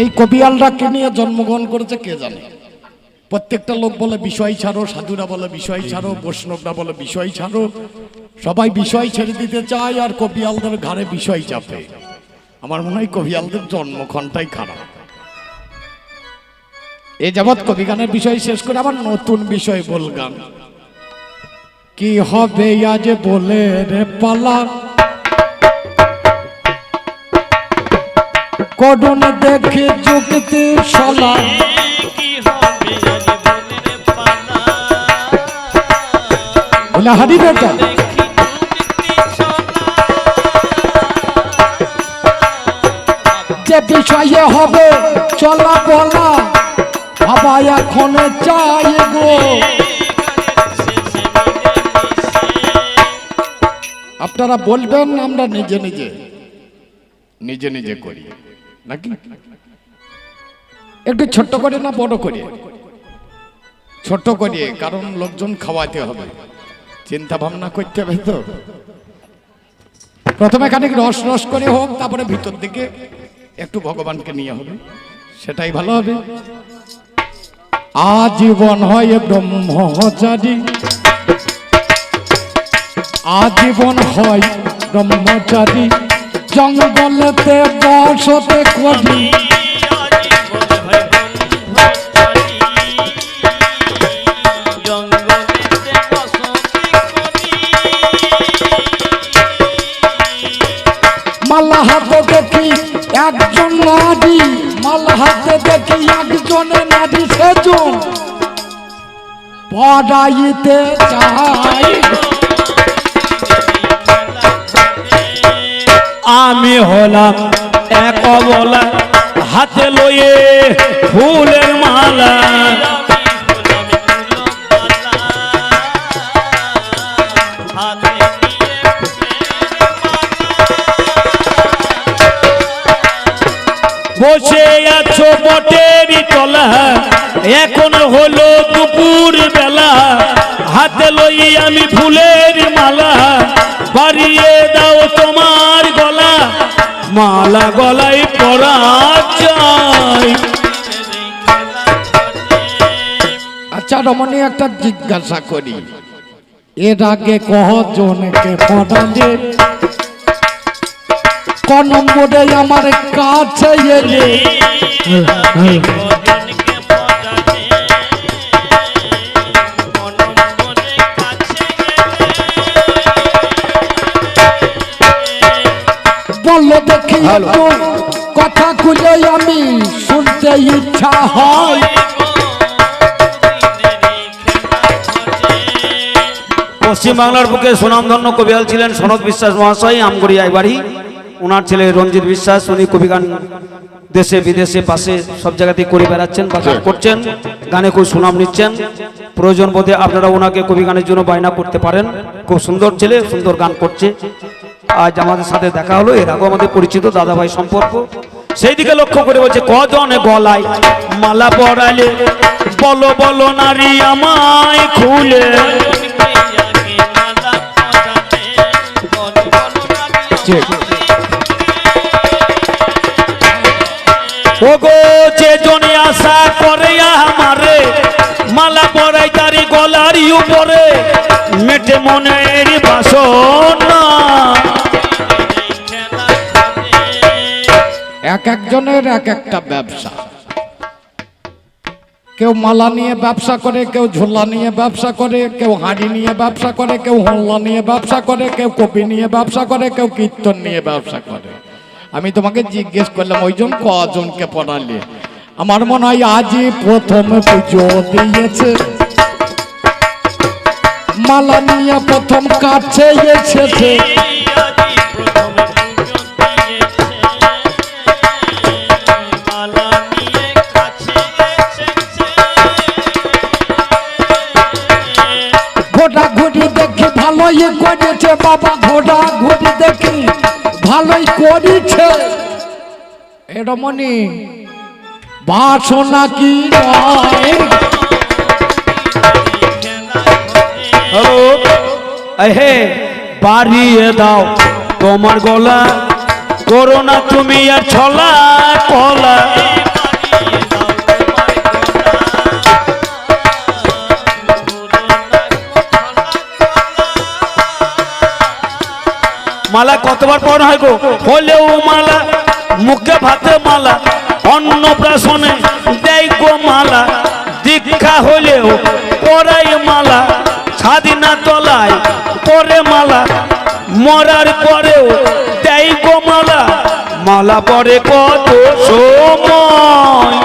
এই কবিয়ালরা কে নিয়ে জন্মগ্রহণ করেছে কে জানে? প্রত্যেকটা লোক বলে বিষয় ছাড়ো, সাধুরা বলে বিষয় ছাড়ো, বৈষ্ণবরা বলে বিষয় ছাড়ো। সবাই বিষয় ছেড়ে দিতে চায় আর কবিয়ালদের ঘাড়ে বিষয় চাপে। আমার মনে হয় কবিয়ালদের জন্মক্ষণটাই খারাপ। এ যাবৎ কবি গানের বিষয় শেষ করে আবার নতুন বিষয় বল গান কি হবে আজ বলে রে পালা? করুন দেখে যুক্তি সলা। হারি বেটা। যে বিষয়ে হবে চলা বলা। বাবা এখন চাই গো। আপনারা বলবেন আমরা নিজে নিজে নিজে নিজে করি। নাকি? একটু ছোট্ট করে না, বড় করে? ছোট করিয়ে কারণ লোকজন খাওয়াতে হবে। চিন্তা ভাবনা করতে হবে তো। প্রথমে খানিক রস রস করে হোক, তারপরে ভিতর দিকে একটু ভগবানকে নিয়ে হবে। সেটাই ভালো হবে। আজীবন হয় ব্রহ্মচারী। আজীবন হয় ব্রহ্মচারী। জঙ্গলেতে বসতে করি। একজন নারী মালা হাতে দেখি একজনে নারী সেজন পড়াইতে চাই আমি হলাম এক বলা হাতে লয়ে ফুলের মালা। বসে আছো বটেরই তলা, এখন হলো দুপুর বেলা। হাতে লই আমি ফুলের মালা, বাড়িয়ে দাও তোমার মালা গলায় পরা চাই আচ্ছা রমণী একটা জিজ্ঞাসা করি। এর আগে কজনকে পড়ালে? ক নম্বরে আমার কাছে এলে? কথা খুলে আমি শুনতে ইচ্ছা হয়। পশ্চিমবাংলার বুকে সুনামধন্য কবিয়াল ছিলেন সনদ বিশ্বাস মহাশয় আমগড়িয়ায় বাড়ি ওনার ছেলে রঞ্জিত বিশ্বাস, উনি কবিগান দেশে, বিদেশে, পাশে সব জায়গাতেই করে বেড়াচ্ছেন বা করছেন, গানে খুব সুনাম নিচ্ছেন। প্রয়োজন বোধে আপনারা ওনাকে কবি গানের জন্য বায়না করতে পারেন। খুব সুন্দর ছেলে, সুন্দর গান করছে। আজ আমাদের সাথে দেখা হলো। এর আগেও আমাদের পরিচিত দাদাভাই সম্পর্ক। সেই দিকে লক্ষ্য করে বলছে, কজনে গলায় মালা পরালে? বলো বলো নারী আমায় খুলে। ওগো যে জনে আশা করে আমারে, মালা পরাই তারি গলারই উপরে, মেটে মনের বাসনা। এক একজনের এক একটা ব্যবসা। কেউ মালা নিয়ে ব্যবসা করে, কেউ ঝোলা নিয়ে ব্যবসা করে, কেউ হাঁড়ি নিয়ে ব্যবসা করে, কেউ হল্লা নিয়ে ব্যবসা করে, কেউ কপি নিয়ে ব্যবসা করে, কেউ কীর্তন নিয়ে ব্যবসা করে। আমি তোমাকে জিজ্ঞেস করলাম, ওই ওইজন কজনকে পড়ালে? আমার মনে হয় আজই প্রথম পুজো দিয়েছে। মালা নিয়ে প্রথম কাছে বাবা, ঘোড়া ঘুরি দেখি, ভালোই করেছে। এরমনি বাসনা কি হে, বাড়িয়ে দাও। তোমার গলা করো না তুমি আর ছলা কলা মালা কতবার পড়া হয় গো? হলেও মালা, মুখে ভাতে মালা অন্নপ্রাশনে দেয় গো মালা। দীক্ষা হলেও পরাই মালা, স্বাধীনা তলায় পরে মালা, মরার পরেও দেয় গো মালা। মালা পরে কত সময়।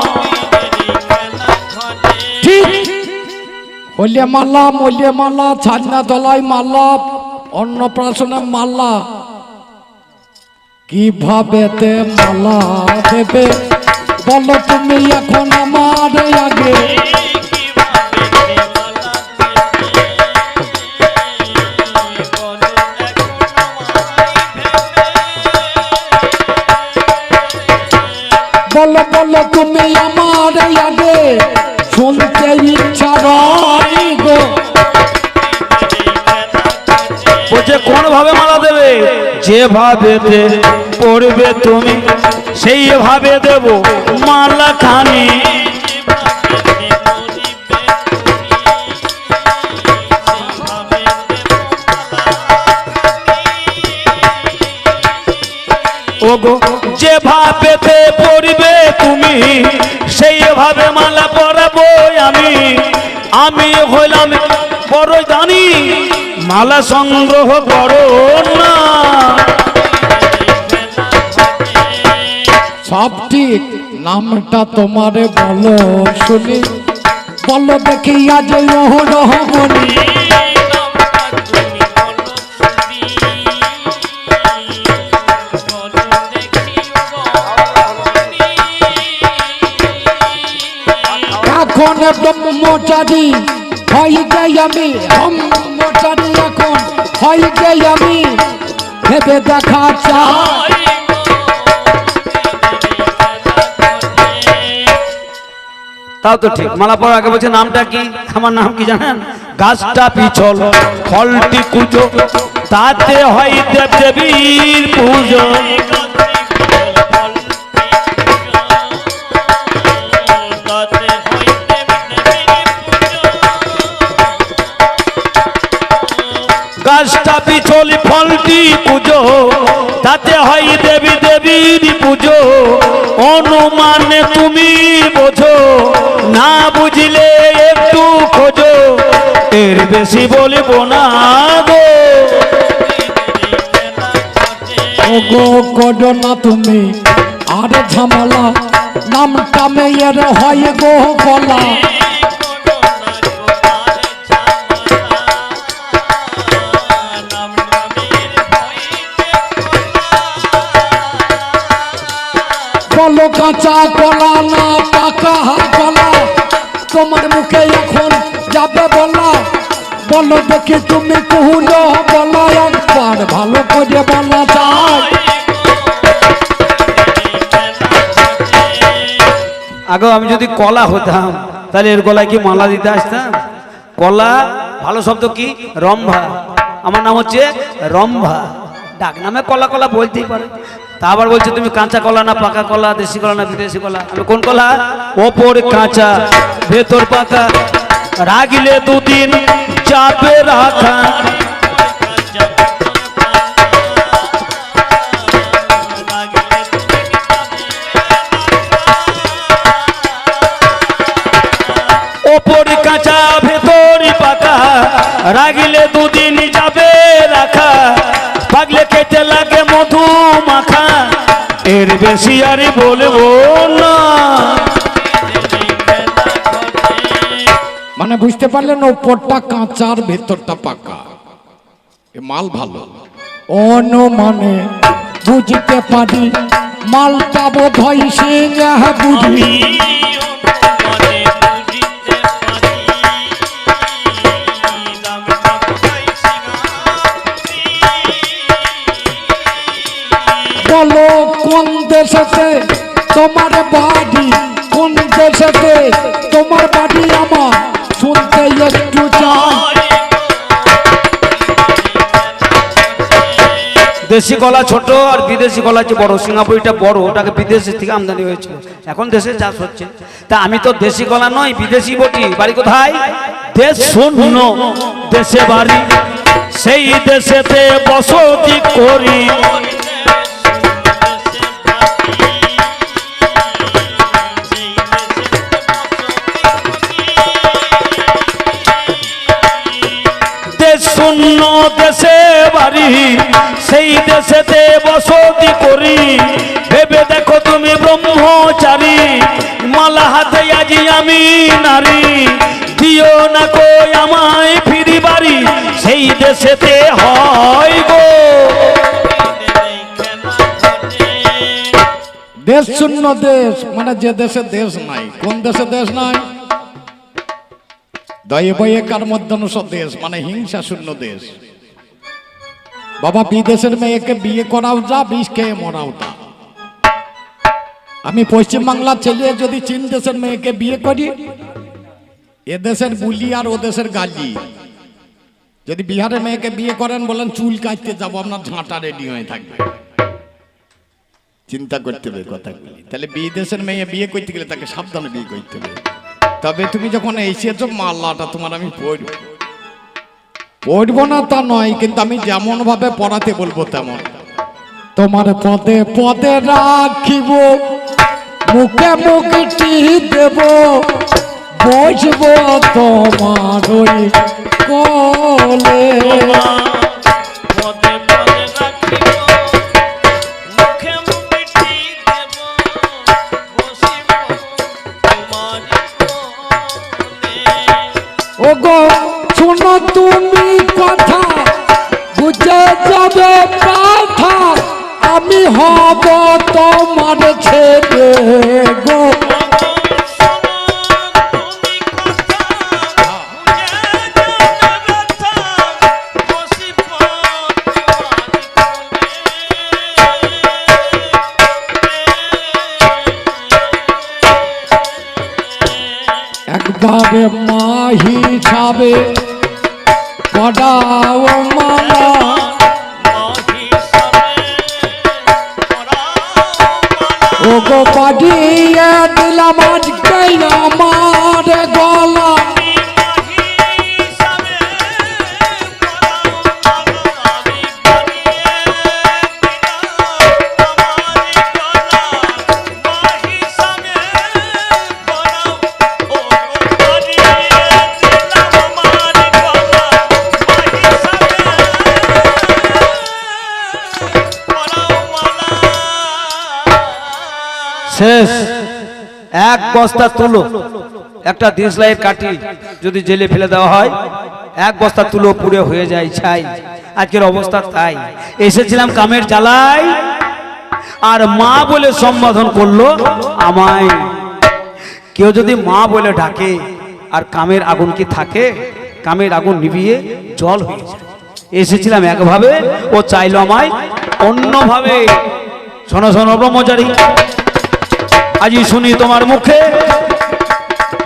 ঠিক। হইলে মালা মল্লে মালা ছাদনা তলায় মালা অন্নপ্রাশনে মালা কীভাবে তে মালা দেবে বলো তুমি এখন আমার আগে। বলো বলো তুমি আমার আগে। শুনতে ইচ্ছা বলছে কোন ভাবে মালা দেবে? যে ভাবে পড়বে তুমি, সেই ভাবে দেব মালা খানি। ওগো, যে ভাবেতে পড়বে তুমি সেইভাবে মালা পরাবো আমি। আমি হইলাম বড় জানি, মালা সংগ্রহ করো না। সব ঠিক নামটা তোমারে বলো, শুনি। বলো দেখি আজ রহমনি এখন ব্রহ্মচারী হয়ে যাই আমি, ব্রহ্মচারী এখন হয়ে যাই আমি। ভেবে দেখা চাই। তাও তো ঠিক। মালা পড়ার আগে বলছে, নামটা কি? আমার নাম কি জানেন? গাছটা পিছল, ফলটি কুচো, তাতে হয় দেব দেবীর পুজো। গাছটা পিছল, ফলটি পুজো তাতে হয় দেবী দেবীর পুজো। অনুমানে তুমি বোঝো, না বুঝলে একটু খোঁজো। এর বেশি বলব না গো। ওগো করো না তুমি, আর ঝামেলা, নামটা মেয়ের হয় গো বলা কাঁচা কলা না পাকা কলা তোমার মুখে এখন যাবে বলা। বলো দেখি তুমি কুহুলো বলা একবার। ভালো করে বলা যায়। আগেও আমি যদি কলা হতাম, তাহলে এর গলায় কি মালা দিতে আসতাম? কলা, ভালো শব্দ কি? রম্ভা। আমার নাম হচ্ছে রম্ভা। ডাক নামে কলা কলা বলতেই পারে। তা আবার বলছে, তুমি কাঁচা কলা না পাকা কলা, দেশি কলা না বিদেশি কলা? আমি, কোন কলা? ওপর কাঁচা, ভেতর পাকা। রাগিলে দুদিন চাপে রাখা। ওপর কাঁচা ভেতর পাকা রাগিলে দুদিন যাবে রাখা। পাগলে খেতে লাগে মধু মাখা। এর বেশি আর বলব না। মানে বুঝতে পারলেন ওপরটা কাঁচা আর ভেতরটা পাকা। এ মাল ভালো। অনুমানে বুঝতে পারি মালটা বোধ হয় সিং বুঝি দেশেতে, তোমার বাড়ি কোন দেশেতে? তোমার বাড়ি আমার, শুনতে একটু চাই। দেশি কলা ছোট আর বিদেশি কলা হচ্ছে বড়, সিঙ্গাপুরিটা বড়, ওটাকে বিদেশের থেকে আমদানি হয়েছিল। এখন দেশে চাষ হচ্ছে। তা আমি তো দেশি কলা নয় বিদেশি বটি। বাড়ি কোথায়? দেশ শূন্য, দেশে বাড়ি। সেই দেশেতে বসতি করি। বাড়ি সেই দেশেতে বসতি করি, ভেবে দেখো তুমি ব্রহ্মচারী। মালা হাতে আজি আমি নারী। দিও না কো আমায় ফিরি বাড়ি সেই দেশেতে হয় গো। দেশ শূন্য দেশ মানে যে দেশে দেশ নাই। কোন দেশে দেশ নাই? দয়ে বয়ে কার মধ্যাংশ দেশ মানে হিংসা শূন্য দেশ। বাবা, বিদেশের মেয়েকে বিয়ে করাও যা, বিষ খেয়ে মরাও তা। আমি পশ্চিম বাংলার ছেলে, যদি চীন দেশের মেয়েকে বিয়ে করি, এ দেশের বুলি আর ও দেশের গালি। যদি বিহারের মেয়েকে বিয়ে করেন, বলেন, চুল কাটতে যাব, আপনার ঝাঁটা রেডি হয়ে থাকবে। চিন্তা করতে হবে কথাগুলি। তাহলে বিদেশের মেয়ে বিয়ে করতে গেলে তাকে সাবধানে বিয়ে করতে হবে। তবে তুমি যখন এসেছ মাল্লাটা তোমার আমি পড়ব পড়ব না তা নয় কিন্তু আমি যেমন ভাবে পড়াতে বলব তেমন। তোমার পদে পদে রাখিব মুখে মুখে মুখটি দেব বসবো তোমার ওই কলে। পদে শোনো তুমি কথা বুঝে যাবে কথা আমি হব তোমার ছেলে গো। একবারে মা হিসাবে பாவம் বস্তা তুলো। একটা দিসলাইয়ের কাঠি যদি জেলে ফেলে দেওয়া হয়, এক বস্তা তুলো পুড়ে হয়ে যায় ছাই। আজকের অবস্থা তাই। এসেছিলাম কামের জ্বালাই আর মা বলে সম্বোধন করল আমায়। কেউ যদি মা বলে ডাকে, আর কামের আগুন কি থাকে? কামের আগুন নিভিয়ে জল হয়ে যায়। এসেছিলাম একভাবে, ও চাইলো আমায় অন্যভাবে। শোনো শোনো ব্রহ্মচারী আজি শুনি তোমার মুখে।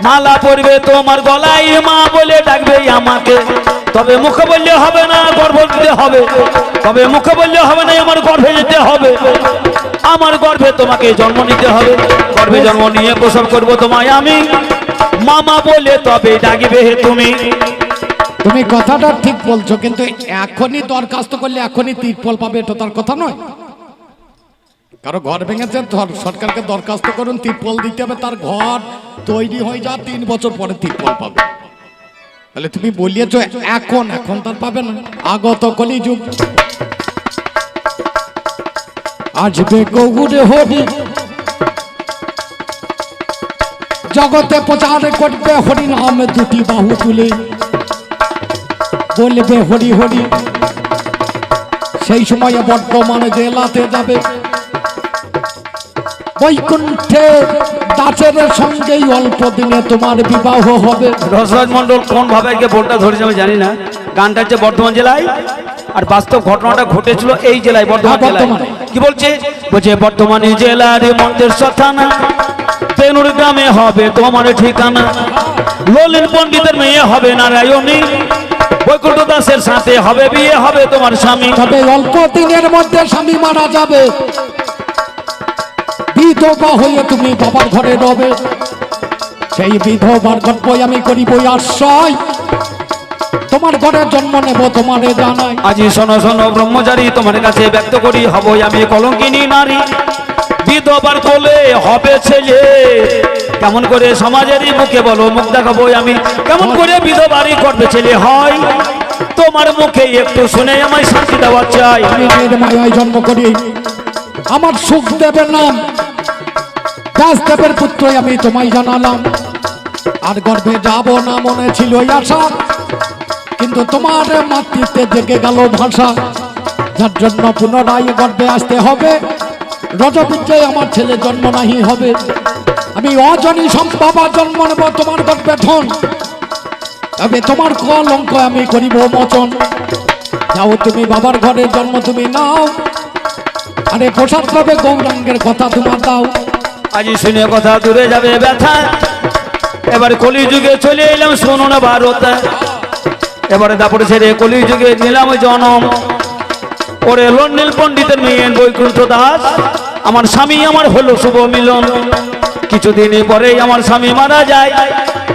মালা পরবে তোমার গলায়, মা বলে ডাকবে আমাকে। তবে মুখে বললে হবে না, গর্ভ দিতে হবে। তবে মুখে বললে হবে না, আমার গর্ভে যেতে হবে। আমার গর্ভে তোমাকে জন্ম নিতে হবে। গর্ভে জন্ম নিয়ে প্রসব করব তোমায় আমি। মামা বলে তবে ডাকিবে হে তুমি। তুমি কথাটা ঠিক বলছো, কিন্তু এখনই দরখাস্ত করলে এখনই তিরপল পাবে, এটা তার কথা নয়। কারও ঘর ভেঙেছে সরকারকে দরখাস্ত করুন, তিরপল দিতে হবে তার ঘর, তৈরি হয়ে যা, তিন বছর পরে তিরপল পাবে। তাহলে তুমি বলিয়েছো, এখন এখন তার পাবে না। আগত কলি যুগ আসবে গৌরে হরি। জগতে প্রচার করবে হরি নামে, দুটি বাহু তুলে। বলবে হরি হরি। সেই সময় বর্তমানে জেলাতে যাবে। বৈকুণ্ঠে দাসের সঙ্গেই অল্প দিনে তোমার বিবাহ হবে। রসরাজ মন্ডল কোন ভাবে আজকে বোনটা ধরেছে আমি জানি না। গানটা হচ্ছে বর্ধমান জেলায় আর বাস্তব ঘটনাটা ঘটেছিল এই জেলায় বর্ধমান হ্যাঁ, জেলায়। বর্ধমানে। কি বলছে? বলছে বর্তমানে জেলার মন্তেশ্বর থানা তেনুর গ্রামে হবে তোমার ঠিকানা। ললিত পণ্ডিতের মেয়ে হবে নারায়ণী বৈকুণ্ঠ দাসের সাথে হবে বিয়ে হবে তোমার স্বামী। তবে অল্প দিনের মধ্যে স্বামী মারা যাবে। বিধবা হয়ে তুমি বাবার ঘরে রবে। সেই বিধবার গল্প আমি করিব আশ্রয়। তোমার ঘরে জন্ম নেব তোমারে জানাই। আজি শোনো শোনো ব্রহ্মচারী তোমার কাছে ব্যক্ত করি হব আমি কলঙ্কিনী নারী। বিধবার কোলে হবে ছেলে। কেমন করে সমাজেরই মুখে বলো মুখ দেখাবো আমি। কেমন করে বিধবারই করবে ছেলে হয়। তোমার মুখে একটু শুনে আমায় শান্তি দেওয়া চাই। আমি নির্মায়ায় জন্ম করি। আমার সুখ দেবের নাম ব্যাসদেবের পুত্র আমি তোমায় জানালাম। আর গর্ভে যাব না মনে ছিল আশা। কিন্তু তোমার মাতৃত্বে জেগে গেল ভাষা। যার জন্য পুনরায় গর্ভে আসতে হবে। রজবিদ্যায় আমার ছেলে জন্ম নাহি হবে। আমি অজনী সম্ভাবা জন্ম নেব তোমার গর্বে ধন। তবে তোমার কলঙ্ক আমি করিব মোচন। যাও তুমি বাবার ঘরে জন্ম তুমি নাও। আরে প্রসাদ পাবে গৌরাঙ্গের কথা তোমার দাও। আজি শুনে কথা দূরে যাবে ব্যথা। এবার কলিযুগে চলে এলাম, শোনো না ভারত। এবারে তারপরে ছেড়ে কলিযুগে নিলাম জনম। ওরে লন্ডন পণ্ডিতের মেয়ে বৈকুণ্ঠ দাস, আমার স্বামী আমার হলো শুভ মিলন। কিছুদিন পরেই আমার স্বামী মারা যায়,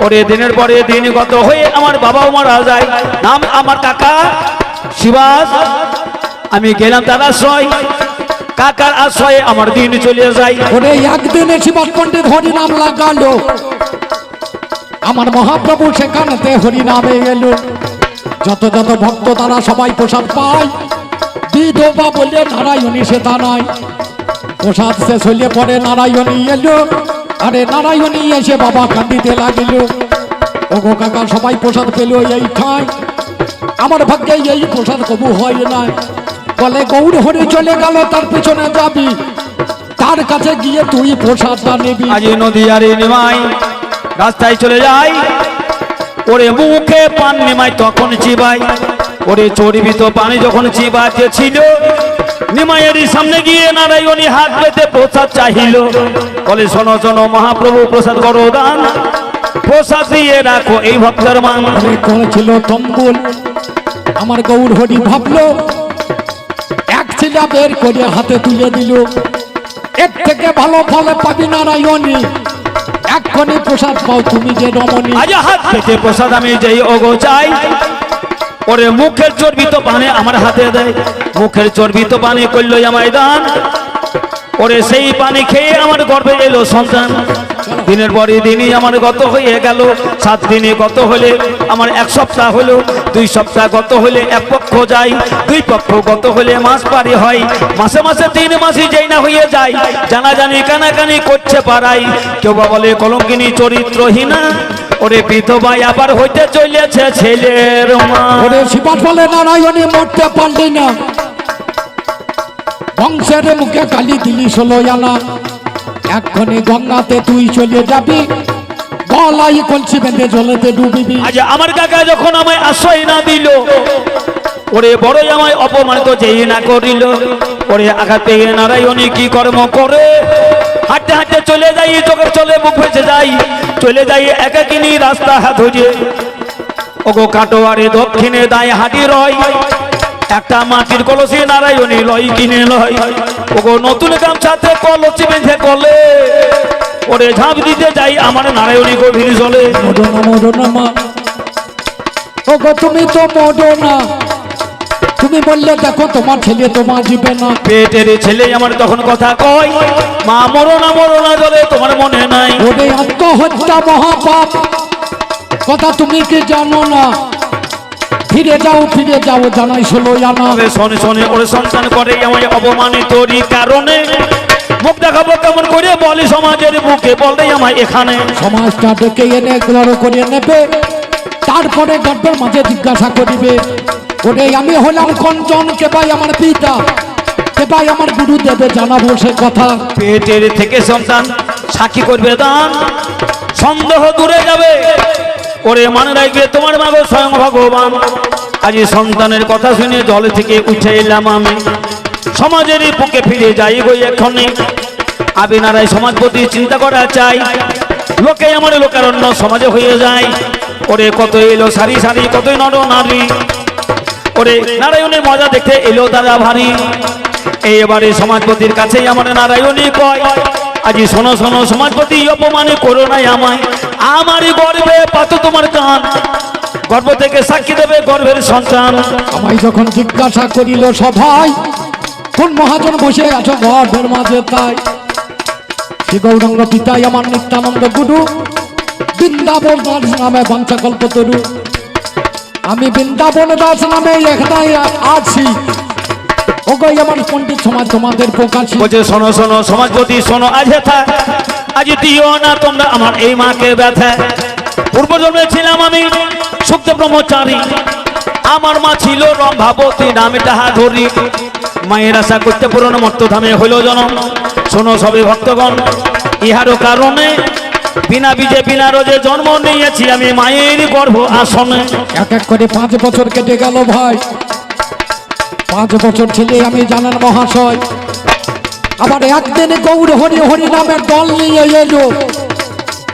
ওরে দিনের পরে দিন গত হয়ে আমার বাবাও মারা যায়। নাম আমার কাকা শিবাস, আমি গেলাম তার আশ্রয়। কাকার আশ্রয়ে আমার দিন চলে যায়। ওরে একদিনে শিবাস পণ্ডিত হরিনাম লাগালো। আমার মহাপ্রভু সেখানেতে হরিনামে এলো। যত যত ভক্ত তারা সবাই প্রসাদ পায়। বিধবা বলে নারায়ণী সে তা নয় প্রসাদ শেষ হইলে পরে নারায়ণী এলো। আরে নারায়ণী এসে বাবা কান্দিতে লাগিল। ওগো কাকা সবাই প্রসাদ পেল এই ঠাই। আমার ভাগ্যে এই প্রসাদ কবু হয় না বলে গৌর হরি চলে গেল তার পিছনে যাবি। তার কাছে গিয়ে তুই প্রসাদটা নিবি। আজ নদী আর নিমাই রাস্তায় চলে যাই। ওরে মুখে পান নিমাই তখন চিবাই। ওরে চর্বিত পানি যখন চিবাতে ছিল নিমাইয়ের সামনে গিয়ে নারায়ণী হাত পেতে প্রসাদ চাহিল। বলে শোনো শোনো মহাপ্রভু প্রসাদ করো দান। প্রসাদ দিয়ে রাখো এই ভক্তের মান। করেছিল তম্বুল। আমার গৌর হরি ভাবলো এক বের করে হাতে তুলে দিল। এর থেকে ভালো ফলে পাবি নারায়ণী। এক্ষণে প্রসাদ পাও তুমি যে রমণী হাত পেতে প্রসাদ আমি যেই ওগো চাই, ওরে মুখের চর্বি তো পানে আমার হাতে দেয়। মুখের চর্বি তো পানি করল আমায় দান। ওরে সেই পানি খেয়ে আমার গর্বে এলো সন্তান। দিনের পরে দিনই আমার গত হয়ে গেল। সাত দিনে গত হলে আমার এক সপ্তাহ হলো, দুই সপ্তাহ গত হলে এক পক্ষ যায়, দুই পক্ষ গত হলে মাস পারি হয়। মাসে মাসে তিন মাসই যেই না হয়ে যায় জানা জানি কানাকানি করছে পারাই কেউ বা বলে, কলঙ্কিনী চরিত্রহীনা, ওরে বিধবাই আবার হইতে চলেছে ছেলের মা। ওরে শিবাস বলে মরতে পারলি না। বংশের মুখে কালি দিলি ষোলো আনা। এক্ষণে গঙ্গাতে তুই চলে যাবি। গলাই কলসি বেঁধে জলেতে ডুবিবি। আজ আমার কাকা যখন আমায় আশ্রয় না দিল, ওরে বড়ই আমায় অপমানিত যেই না করিল। ওরে আঘাত নারায়ণী কি কর্ম করে? হাঁটতে হাঁটতে চলে যাই, চোখের চলে মুখ ভেসে যাই। চলে যাই একাকিনী রাস্তা হাত ধরে। ওগো কাটোয়ারে দক্ষিণে দায় হাঁটি রয়। একটা মাটির কলসি নারায়ণী লয় কিনে লয়। ওগো নতুন গামছাতে কলসি বেঁধে কলে। ওরে ঝাঁপ দিতে যাই আমার নারায়ণী গভীর জলে। মডনা মডনা মা। ও গো তুমি তো মডনা তুমি বললে দেখো তোমার ছেলে তোমার জিবে না। পেটের ছেলে আমার তখন কথা কয়। মা মরো না মরো না জলে তোমার মনে নাই। ওরে আত্মহত্যা মহাপাপ। কথা তুমি কি জানো না? ফিরে যাও ফিরে যাও জানাই ষোলো আনা। তবে শোনে শোনে ওরে সন্তান করে আমায় অপমানিত কারণে। মুখ দেখাবো কেমন করে বলে সমাজের বুকে বলে আমায় এখানে। সমাজটা ডেকে এনে গ্রহ করে নেবে তারপরে গর্বের মাঝে জিজ্ঞাসা করিবে ওরে আমি হলাম কঞ্চন কে ভাই আমার পিতা? কে ভাই আমার গুরুদেবে জানাব সে কথা। পেটের থেকে সন্তান সাক্ষী করবে দান সন্দেহ দূরে যাবে। ওরে মনে রাখবে তোমার মাগো স্বয়ং ভগবান। আজ সন্তানের কথা শুনে জল থেকে উঠে এলাম আমি। সমাজের বুকে ফিরে যাই গই এক্ষণে। আবি নারায় সমাজপতি চিন্তা করা চাই। লোকে আমার লোকারণ্য সমাজে হয়ে যায়। ওরে কত এলো সারি সারি, কতই নর নারী। ওরে নারায়ণের মজা দেখে এলো দাদা ভারী। এবারে সমাজপতির কাছেই আমার নারায়ণী কয় আজি শোনো শোনো সমাজপতি অপমানে করো নাই আমায় আমারই গর্বে পাতো তোমার কান গর্ভ থেকে সাক্ষী দেবে গর্ভের সন্তান। আমায় যখন জিজ্ঞাসা করিল সভাই কোন মহাজন বসে আছো গর্ভের মাঝে তাই? শ্রী গৌরাঙ্গ পিতাই আমার নিত্যানন্দ গুরু, বৃন্দাবন দাস নামে বঞ্চকল্প তরু। আমি বৃন্দাবন দাস নামে এখানে আছি। ওগোই আমার পণ্ডিত সমাজ তোমাদের প্রকাশী। বলছে শোনো শোনো সমাজপতি শোনো আজ হেথা আজ দিও না তোমরা আমার এই মাকে ব্যথা। পূর্ব জন্মে ছিলাম আমি সুপ্ত ব্রহ্মচারী। আমার মা ছিল রম্ভাবতী নামে তাহা ধরি। মায়ের আশা করতে পুরনো মর্তধামে হইল জনম। শোনো সবে ভক্তগণ ইহারও কারণে বিনা বীজে বিনা রোজে জন্ম নিয়েছি আমি মায়ের গর্ভ আসনে। এক এক করে পাঁচ বছর কেটে গেল ভাই। পাঁচ বছর ছেলে আমি জানেন মহাশয়। আবার একদিন গৌর হরি হরি নামের দল নিয়ে এলো।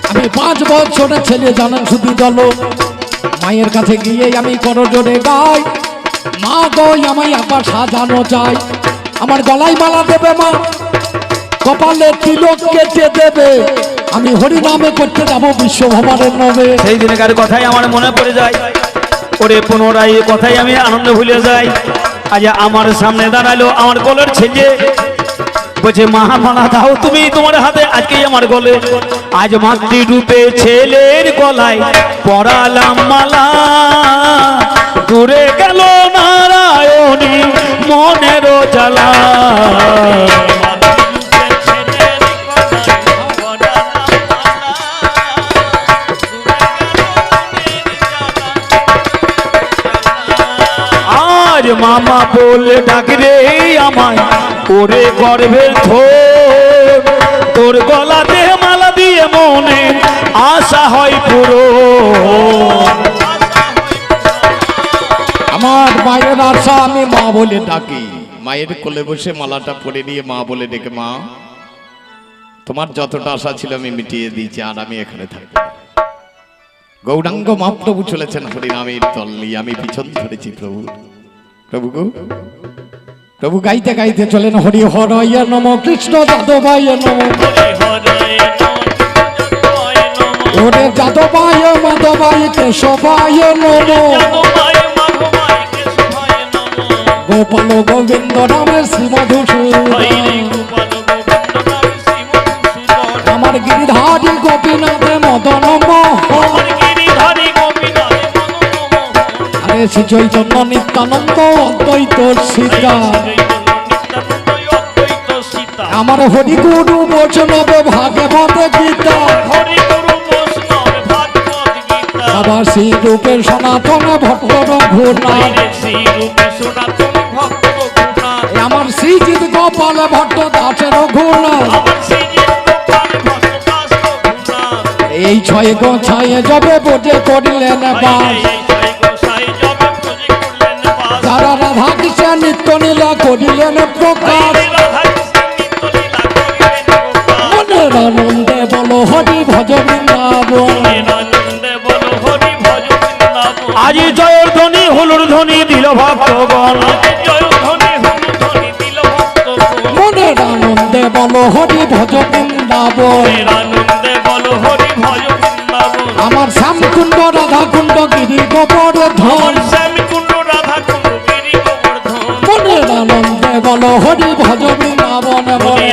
আমি পাঁচ বছরের ছেলে জানেন শুধু দল। মায়ের কাছে গিয়ে আমি করজোরে গাই। মা গই আমায় আবার সাজানো চাই। আমার গলায় মালা দেবে মা। কপালে তিলক কেটে দেবে। আমি হরি নামে করতে যাব বিশ্ব নামে। সেই দিনকার কথাই আমার মনে পড়ে যায়। ওরে পুনরায় কথাই আমি আনন্দ ভুলে যাই। আজ আমার সামনে দাঁড়াল আমার গলের ছেলে। বলছে মহামানা দাও তুমি তোমার হাতে, আজকেই আমার গলে। আজ মাতৃরূপে ছেলের গলায় পড়ালাম মালা। দূরে গেল নারায়ণী মনেরও জ্বালা। মামা বলে ডাকরে আমায়, ওরে গর্ভের থোর তোর গলাতে মালা দিয়ে মনে আশা হয় পুরো। আমার মায়ের আশা আমি মা বলে ডাকি। মায়ের কোলে বসে মালাটা পরে নিয়ে মা বলে ডেকে, মা, তোমার যতটা আশা ছিল আমি মিটিয়ে দিয়েছি, আর আমি এখানে থাকব। গৌরাঙ্গ মহাপ্রভু চলেছেন হরিনামের নিয়ে আমি পিছন ধরেছি প্রভু। প্রভু প্রভু গাইতে গাইতে চলেন হরি হরয় নম, কৃষ্ণ যাদবায় নম। ওরে যাদবায়, মাধবায়, কেশবায় নম। গোপাল গোবিন্দ রামের শ্রীমধুসূদন। আমার গিরিধারী গোপীনাথে মদন শ্রী চৈতন্য নিত্যানন্দ, অদ্বৈত সীতা। আমার হরি গুরু বৈষ্ণবে ভাগবত গীতা। বাবা শ্রী রূপের সনাতন ভক্ত ঘূর্ণা আমার শ্রীজিৎ গোপাল ভট্ট দাসের ঘূর্ণা এই ছয় গো ছায়ে যাবে বোঝে করিলেন বাস। রাধা কৃষ্ণ নিত্য নীলা করিলেন প্রকাশ। মনের আনন্দে বলো হরি ভজ বৃন্দাবন। আজি জয়ের ধ্বনি হুলুর ধ্বনি দিল ভক্তগণ। মনের আনন্দে বলো হরি ভজ বৃন্দাবন। আমার শ্যামকুণ্ড রাধা কুণ্ড গিরি গোবর ধন বলো হরি ভজ বৃন্দাবন বলে।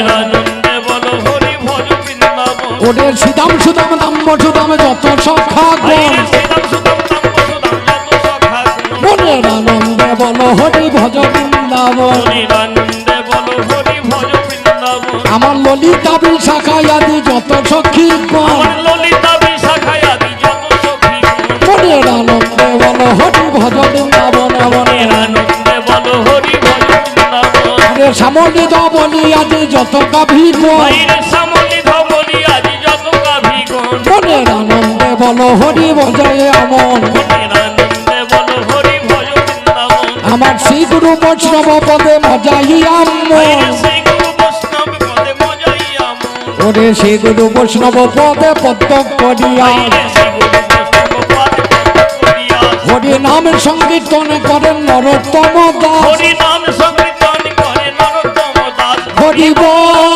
ওদের সুদাম সুদাম দাম্ব সুদাম যত সখা গণ মনের আনন্দে বলো হরি ভজ বৃন্দাবন। আমার ললিতা বিশাখায় আদি যত সখী গণ ললিতা সামনে বলি আদি যত বাইরে সামনে ধবলি আদি যত কাভিগণ মনের আনন্দে বলো হরি ভজয়ে আমন। আমার শ্রী গুরু বৈষ্ণব পদে মজাই ওরে শ্রী গুরু বৈষ্ণব পদে পদ্ম করিয়া। হরি নামের সংকীর্তন করেন নরোত্তম দাস। হরি নাম সংকীর্তন করে